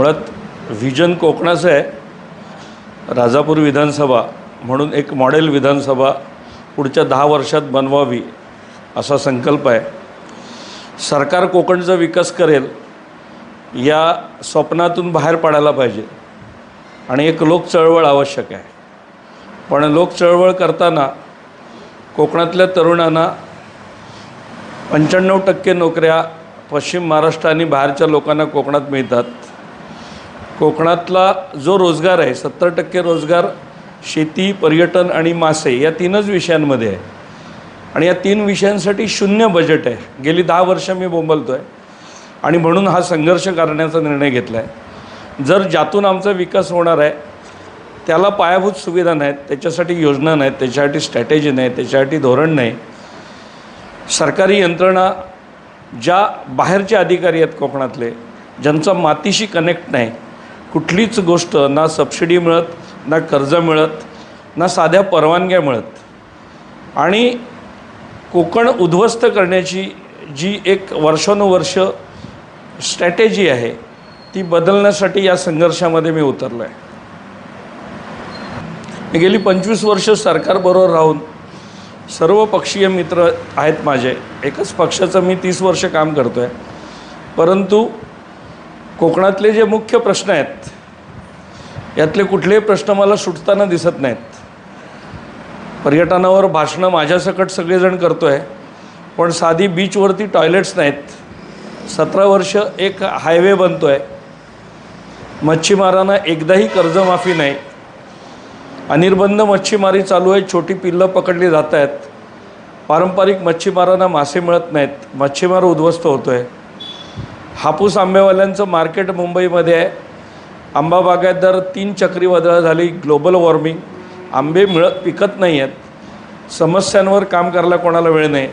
मुळात व्हिजन कोकणाचं आहे. राजापूर विधानसभा म्हणून एक मॉडेल विधानसभा पुढच्या दहा वर्षात बनवावी असा संकल्प आहे. सरकार कोकणचा विकास करेल या स्वप्नातून बाहेर पडायला पाहिजे आणि एक लोक चळवळ आवश्यक आहे. पण लोक चळवळ करताना कोकणातल्या तरुणांना पंच्याण्णव टक्के नोकऱ्या पश्चिम महाराष्ट्र आणि बाहेरच्या लोकांना कोकणात मिळतात. कोकणातला जो रोजगार आहे सत्तर टक्के रोजगार शेती पर्यटन आणि मासे या तीनच विषयांमध्ये आहे. आणि या तीन विषयांसाठी शून्य बजेट आहे. गेली दहा वर्ष मी बोंबलतो आहे आणि म्हणून हा संघर्ष करण्याचा निर्णय घेतला आहे जर ज्यातून आमचा विकास होणार आहे त्याला पायाभूत सुविधा नाहीत त्याच्यासाठी योजना नाहीत त्याच्यासाठी स्ट्रॅटेजी नाही त्याच्यासाठी धोरण नाही. सरकारी यंत्रणा ज्या बाहेरचे अधिकारी आहेत कोकणातले ज्यांचा मातीशी कनेक्ट नाही कुठलीच गोष्ट ना सबसिडी मिळत ना कर्ज मिळत ना साध्या परवानग्या मिळत. आणि कोकण उद्ध्वस्त करण्याची जी एक वर्षानुवर्ष स्ट्रॅटेजी आहे ती बदलण्यासाठी या संघर्षामध्ये मी उतरलो आहे मी गेली पंचवीस वर्ष सरकारबरोबर राहून सर्व पक्षीय मित्र आहेत माझे. एकच पक्षाचं मी तीस वर्ष काम करतो आहे परंतु कोकणातले जे मुख्य प्रश्न आहेत यातले कुठलेही प्रश्न मला सुटताना दिसत नाहीत. पर्यटनावर भाषणं माझ्यासकट सगळेजण करतो आहे पण साधी बीचवरती टॉयलेट्स नाहीत. सतरा वर्ष एक हायवे बनतो आहे मच्छीमारांना एकदाही कर्जमाफी नाही. अनिर्बंध मच्छीमारी चालू आहे छोटी पिल्लं पकडली जात आहेत. पारंपरिक मच्छीमारांना मासे मिळत नाहीत. मच्छीमार उद्ध्वस्त होतो आहे हापूस आंबेवाल्यांचं मार्केट मुंबईमध्ये आहे. आंबा बागायतदार तीन चक्रीवादळं झाली ग्लोबल वॉर्मिंग. आंबे मिळत पिकत नाही आहेत समस्यांवर काम करायला कोणाला वेळ नाही.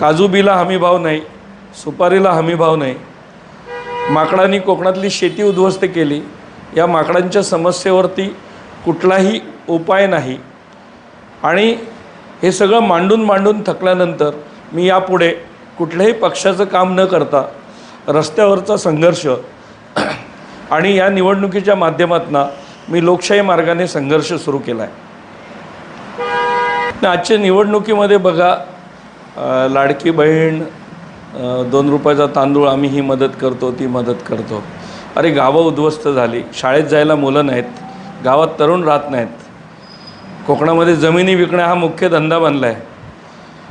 काजूबीला बीला हमीभाव नाही सुपारीला हमीभाव नाही. माकडांनी कोकणातली शेती उद्ध्वस्त केली. या माकडांच्या समस्येवरती कुठलाही उपाय नाही. आणि हे सगळं मांडून मांडून थकल्यानंतर मी यापुढे कुठल्याही पक्षाचं काम न करता रस्त्यावरचा संघर्ष. आणि या निवडणुकीच्या माध्यमातून मी लोकशाही मार्गाने संघर्ष सुरू केला आहे आजच्या निवडणुकीमध्ये बघा लाडकी बहीण दोन रुपयाचा तांदूळ आम्ही ही मदत करतो ती मदत करतो. अरे गावं उद्ध्वस्त झाली. शाळेत जायला मुलं नाहीत. गावात तरुण राहत नाहीत. कोकणामध्ये जमिनी विकणे हा मुख्य धंदा बनला आहे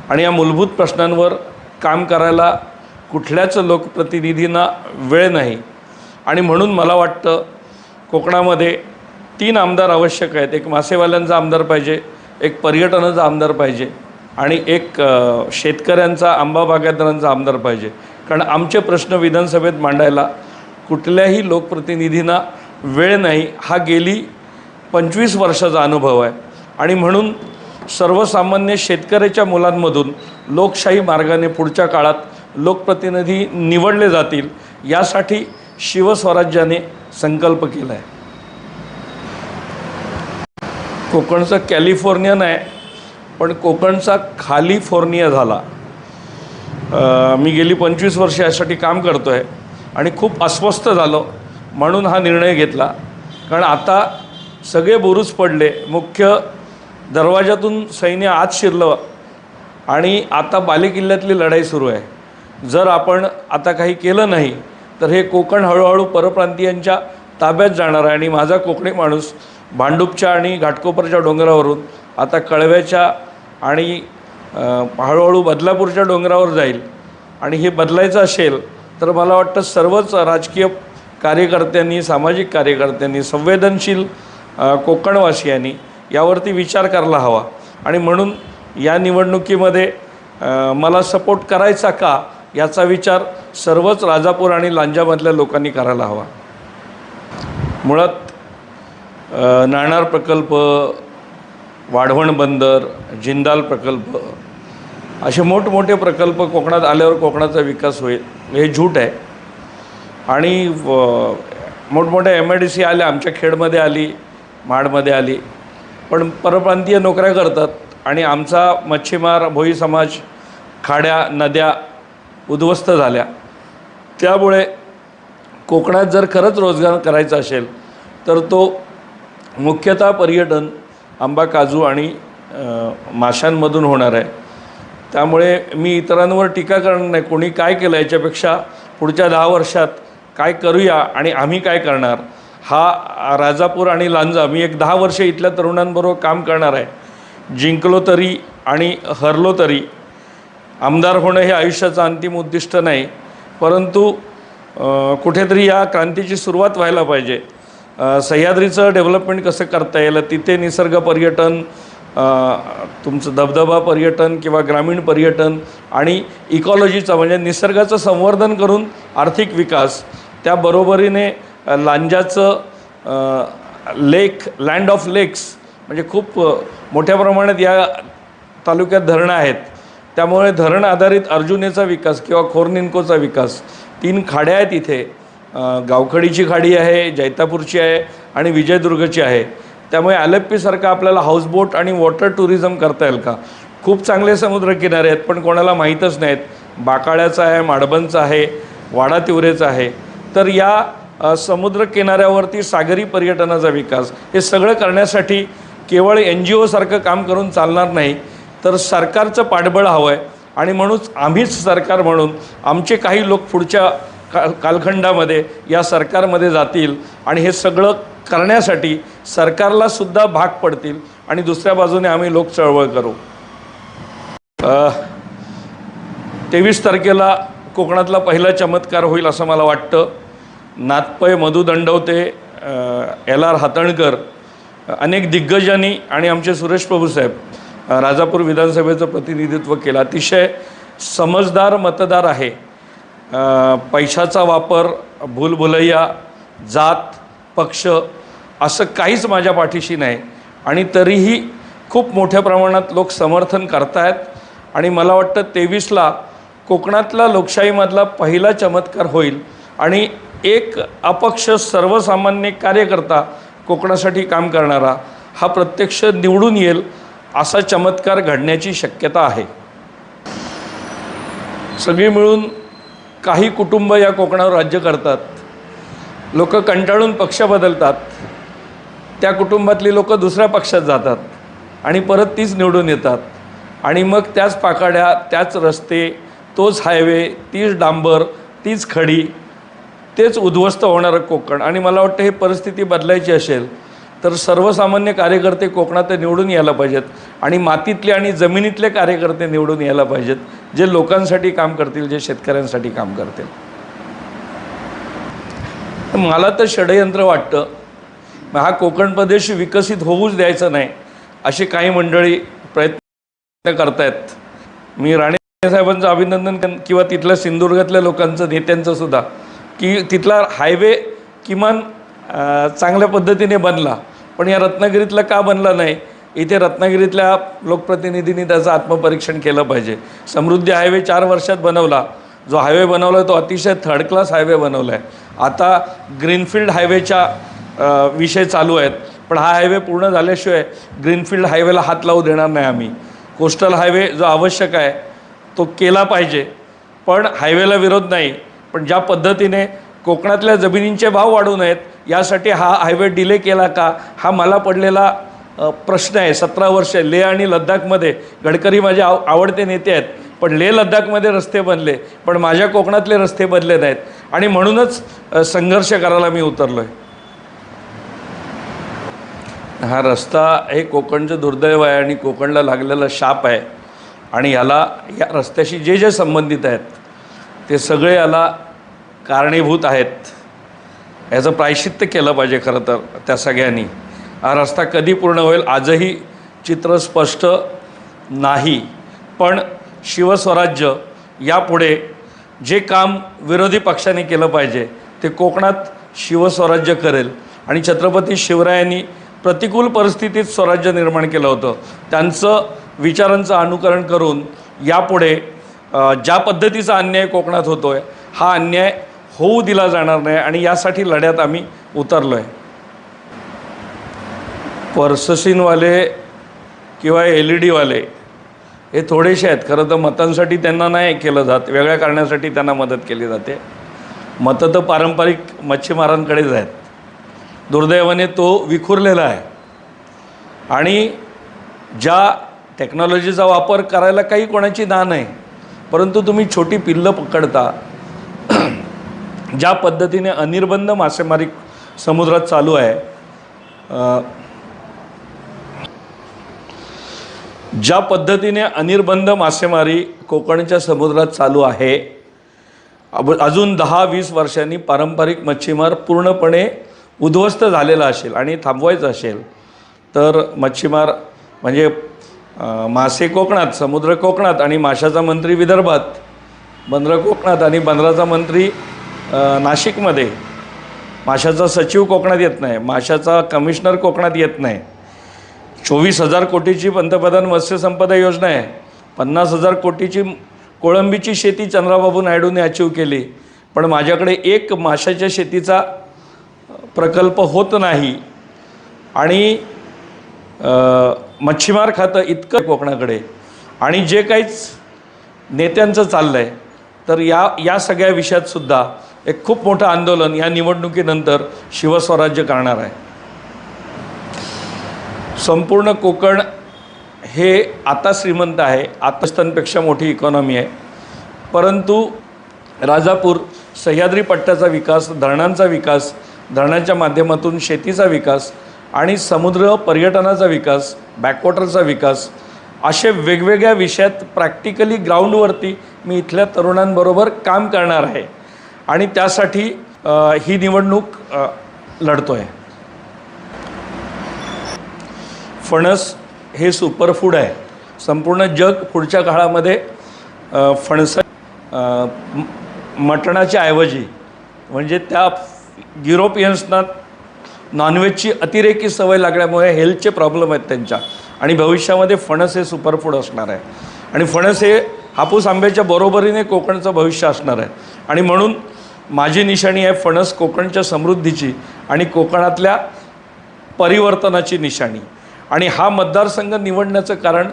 आणि या मूलभूत प्रश्नांवर काम करायला कुठल्याच लोकप्रतिनिधींना वेळ नाही. आणि म्हणून मला वाटतं कोकणामध्ये तीन आमदार आवश्यक आहेत. एक मासेवाल्यांचा आमदार पाहिजे एक पर्यटनाचा आमदार पाहिजे आणि एक शेतकऱ्यांचा आंबा बागायतदारांचा आमदार पाहिजे. कारण आमचे प्रश्न विधानसभेत मांडायला कुठल्याही लोकप्रतिनिधींना वेळ नाही. हा गेली पंचवीस वर्षाचा अनुभव आहे. आणि म्हणून सर्वसामान्य शेतकऱ्याच्या मुलांमधून लोकशाही मार्गाने पुढच्या काळात लोकप्रतिनिधी निवडले जातील यासाठी शिवस्वराज्याने संकल्प केला आहे कोकणचं कॅलिफोर्नियन आहे पण कोकणचा खालिफोर्निया झाला. मी गेली पंचवीस वर्ष यासाठी काम करतो आहे आणि खूप अस्वस्थ झालो म्हणून हा निर्णय घेतला. कारण आता सगळे बुरुज पडले मुख्य दरवाजातून सैन्य आत शिरलं आणि आता बालेकिल्ल्यातली लढाई सुरू आहे. जर आपण आता काही केलं नाही तर हे कोकण हळूहळू परप्रांतीयांच्या ताब्यात जाणार आहे. आणि माझा कोकणी माणूस भांडूपच्या आणि घाटकोपरच्या डोंगरावरून आता कळव्याच्या आणि हळूहळू बदलापूरच्या डोंगरावर जाईल. आणि हे बदलायचं असेल तर मला वाटतं सर्वच राजकीय कार्यकर्त्यांनी सामाजिक कार्यकर्त्यांनी संवेदनशील कोकणवासियांनी यावरती विचार करायला हवा. आणि म्हणून या निवडणुकीमध्ये मला सपोर्ट करायचा का याचा विचार सर्वच राजापूर आणि लांजामधल्या लोकांनी करायला हवा. मुळात नाणार प्रकल्प वाढवण बंदर जिंदाल प्रकल्प असे मोठमोठे प्रकल्प कोकणात आल्यावर कोकणाचा विकास होईल हे झूट आहे. आणि व- मोठमोठ्या एम आय डी सी आल्या आमच्या खेडमध्ये आली माडमध्ये आली पण परप्रांतीय नोकऱ्या करतात आणि आमचा मच्छीमार भोई समाज खाड्या नद्या उद्ध्वस्त झाल्या. त्यामुळे कोकणात जर खरंच रोजगार करायचा असेल तर तो मुख्यतः पर्यटन आंबा काजू आणि माशांमधून होणार आहे. त्यामुळे मी इतरांवर टीका करणार नाही. कोणी काय केलं याच्यापेक्षा पुढच्या दहा वर्षात काय करूया आणि आम्ही काय करणार? हा राजापूर आणि लांजा मी एक दहा वर्ष इथल्या तरुणांबरोबर काम करणार आहे. जिंकलो तरी आणि हरलो तरी आमदार होणं हे आयुष्याचं अंतिम उद्दिष्ट नाही परंतु कुठेतरी या क्रांतीची सुरुवात व्हायला पाहिजे. सह्याद्रीचं डेव्हलपमेंट कसं करता येईल तिथे निसर्ग पर्यटन तुमचं धबधबा पर्यटन किंवा ग्रामीण पर्यटन आणि इकॉलॉजीचा म्हणजे निसर्गाचं संवर्धन करून आर्थिक विकास त्याबरोबरीने लांजाचं लेक लँड ऑफ लेक्स म्हणजे खूप मोठ्या प्रमाणात या तालुक्यात धरणं आहेत. त्यामुळे धरण आधारित अर्जुनेचा विकास किंवा खोरनिंकोचा विकास तीन खाड्या आहेत इथे. गावखडीची खाडी आहे जैतापूरची आहे आणि विजयदुर्गची आहे. त्यामुळे आलेप्पीसारखं आपल्याला हाऊसबोट आणि वॉटर टुरिझम करता येईल का? खूप चांगले समुद्रकिनारे आहेत पण कोणाला माहीतच नाहीत. बाकाळ्याचा आहे माडबनचा आहे वाडा तिवरेचा आहे. तर या समुद्रकिनाऱ्यावरती सागरी पर्यटनाचा विकास हे सगळं करण्यासाठी केवळ एन जी ओसारखं काम करून चालणार नाही. तर सरकारचं पाठबळ हवं आहे आणि म्हणूनच आम्हीच सरकार म्हणून आमचे काही लोक पुढच्या का कालखंडामध्ये या सरकारमध्ये जातील आणि हे सगळं करण्यासाठी सरकारला सुद्धा भाग पडतील आणि दुसऱ्या बाजूने आम्ही लोक चळवळ करू. तेवीस तारखेला कोकणातला पहिला चमत्कार होईल असं मला वाटतं. नातपय मधु दंडवते एल आर हातणकर अनेक दिग्गजांनी आणि आमचे सुरेश प्रभू साहेब. राजापूर विधानसभेचं प्रतिनिधित्व केलं. अतिशय समजदार मतदार आहे. पैशाचा वापर भूलभुलैया जात पक्ष असं काहीच माझ्या पाठीशी नाही. आणि तरीही खूप मोठ्या प्रमाणात लोक समर्थन करतायत. आणि मला वाटतं तेवीसला कोकणातला लोकशाहीमधला पहिला चमत्कार होईल. आणि एक अपक्ष सर्वसामान्य कार्यकर्ता कोकणासाठी काम करणारा हा प्रत्यक्ष निवडून येईल असा चमत्कार घडण्याची शक्यता आहे. सगळी मिळून काही कुटुंब या कोकणावर राज्य करतात. लोक कंटाळून पक्ष बदलतात. त्या कुटुंबातली लोक दुसऱ्या पक्षात जातात आणि परत तीच निवडून येतात. आणि मग त्याच पाकाड्या त्याच रस्ते तोच हायवे तीच डांबर तीच खडी तेच उद्ध्वस्त होणारं कोकण. आणि मला वाटतं हे परिस्थिती बदलायची असेल तर सर्वसामान्य कार्यकर्ते कोकणात निवडून यायला पाहिजेत आणि मातीतले आणि जमिनीतले कार्यकर्ते निवडून यायला पाहिजेत जे लोकांसाठी काम करतील जे शेतकऱ्यांसाठी काम करतील. मला तर षडयंत्र वाटतं हा कोकण प्रदेश विकसित होऊच द्यायचा नाही अशी काही मंडळी प्रयत्न करतायत. मी राणे साहेबांचं अभिनंदन किंवा तिथल्या सिंधुदुर्गातल्या लोकांचं नेत्यांचं सुद्धा की तिथला हायवे किमान चांगल्या पद्धतीने बनला. पण या रत्नागिरीतला का बनला नाही? इथे रत्नागिरीतल्या लोकप्रतिनिधींनी त्याचं आत्मपरीक्षण केलं पाहिजे. समृद्धी हायवे चार वर्षात बनवला. जो हायवे बनवला तो अतिशय थर्ड क्लास हायवे बनवला आहे आता ग्रीनफील्ड हायवेच्या विषय चालू आहेत. पण हा हायवे पूर्ण झाल्याशिवाय ग्रीनफील्ड हायवेला हात लावू देणार नाही आम्ही. कोस्टल हायवे जो आवश्यक आहे तो केला पाहिजे. पण हायवेला विरोध नाही. पण ज्या पद्धतीने कोकणातल्या जमिनींचे भाव वाढू नयेत यासाठी हा हायवे डिले केला का? हा मला पडलेला प्रश्न आहे. सतरा वर्ष लेह आणि लद्दाखमध्ये गडकरी माझे आव आवडते नेते आहेत. पण लेह लद्दाखमध्ये रस्ते बनले. पण माझ्या कोकणातले रस्ते बनले नाहीत. आणि म्हणूनच संघर्ष करायला मी उतरलो आहे हा रस्ता हे कोकणचं दुर्दैव आहे आणि कोकणला लागलेला शाप आहे. आणि याला या रस्त्याशी जे जे संबंधित आहेत ते सगळे याला कारणीभूत आहेत. याचं प्रायश्चित्त केलं पाहिजे खरं तर त्या सगळ्यांनी. हा रस्ता कधी पूर्ण होईल आजही चित्र स्पष्ट नाही. पण शिवस्वराज्य यापुढे जे काम विरोधी पक्षाने केलं पाहिजे ते कोकणात शिवस्वराज्य करेल. आणि छत्रपती शिवरायांनी प्रतिकूल परिस्थितीत स्वराज्य निर्माण केलं होतं. त्यांचं विचारांचं अनुकरण करून यापुढे ज्या पद्धतीचा अन्याय कोकणात होतो आहे हा अन्याय होऊ दिला जाणार नाही आणि यासाठी लढ्यात आम्ही उतरलो आहे पर्ससीनवाले किंवा एल ई डीवाले हे थोडेसे आहेत. खरं तर मतांसाठी त्यांना नाही केलं जात. वेगळ्या कारणासाठी त्यांना मदत केली जाते. मतं तर पारंपरिक मच्छीमारांकडेच आहेत. दुर्दैवाने तो विखुरलेला आहे. आणि ज्या टेक्नॉलॉजीचा वापर करायला काही कोणाची ना नाही परंतु तुम्ही छोटी पिल्लं पकडता ज्या पद्धतीने अनिर्बंध मासेमारी समुद्रात चालू आहे ज्या पद्धतीने अनिर्बंध मासेमारी कोकणच्या समुद्रात चालू आहे अजून दहा वीस वर्षांनी पारंपरिक मच्छीमार पूर्णपणे उद्ध्वस्त झालेला असेल आणि थांबवायचं असेल तर मच्छीमार म्हणजे मासे कोकणात समुद्र कोकणात आणि माशाचा मंत्री विदर्भात बंदर कोकणात आणि बंदराचा मंत्री नाशिकमध्ये. माशाचा सचिव कोकणात येत नाही. माशाचा कमिशनर कोकणात येत नाही. चोवीस हजार कोटीची पंतप्रधान मत्स्य संपदा योजना आहे. पन्नास हजार कोटीची कोळंबीची शेती चंद्राबाबू नायडूने अचीव केली. पण माझ्याकडे एक माशाच्या शेतीचा प्रकल्प होत नाही. आणि मच्छीमार खातं इतकं कोकणाकडे. आणि जे काहीच नेत्यांचं चाललं आहे तर या या सगळ्या विषयात सुद्धा एक खूप मोठं आंदोलन या निवडणुकीनंतर शिवस्वराज्य करणार आहे. संपूर्ण कोकण हे आता श्रीमंत आहे आतास्थानपेक्षा मोठी इकॉनॉमी आहे. परंतु राजापूर सह्याद्री पट्ट्याचा विकास धरणांचा विकास धरणांच्या माध्यमातून शेतीचा विकास आणि समुद्र पर्यटनाचा विकास बॅकवॉटरचा विकास असे वेगवेगळ्या विषयात प्रॅक्टिकली ग्राउंडवरती मी इथल्या तरुणांबरोबर काम करणार आहे. आणि त्यासाठी ही निवडणूक लढतोय. लढतो आहे फणस हे सुपरफूड आहे. संपूर्ण जग पुढच्या काळामध्ये फणस मटणाच्या ऐवजी म्हणजे त्या युरोपियन्सना नॉनव्हेजची अतिरेकी सवय लागल्यामुळे हेल्थचे प्रॉब्लेम आहेत त्यांच्या. आणि भविष्यामध्ये फणस हे सुपरफूड असणार आहे. आणि फणस हे हापूस आंब्याच्या बरोबरीने कोकणचं भविष्य असणार आहे. आणि म्हणून माझी निशाणी आहे फणस कोकणच्या समृद्धीची आणि कोकणातल्या परिवर्तनाची निशाणी. आणि हा मतदारसंघ निवडण्याचं कारण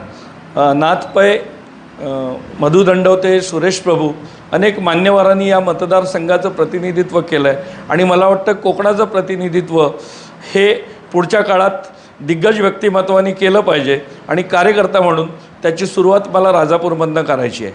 नाथपय नाथ मधु दंडवते सुरेश प्रभू अनेक मान्यवरांनी या मतदारसंघाचं प्रतिनिधित्व केलं आहे आणि मला वाटतं कोकणाचं प्रतिनिधित्व हे पुढच्या काळात दिग्गज व्यक्तिमत्वाने केलं पाहिजे आणि कार्यकर्ता म्हणून त्याची सुरुवात मला राजापूरमधनं करायची आहे.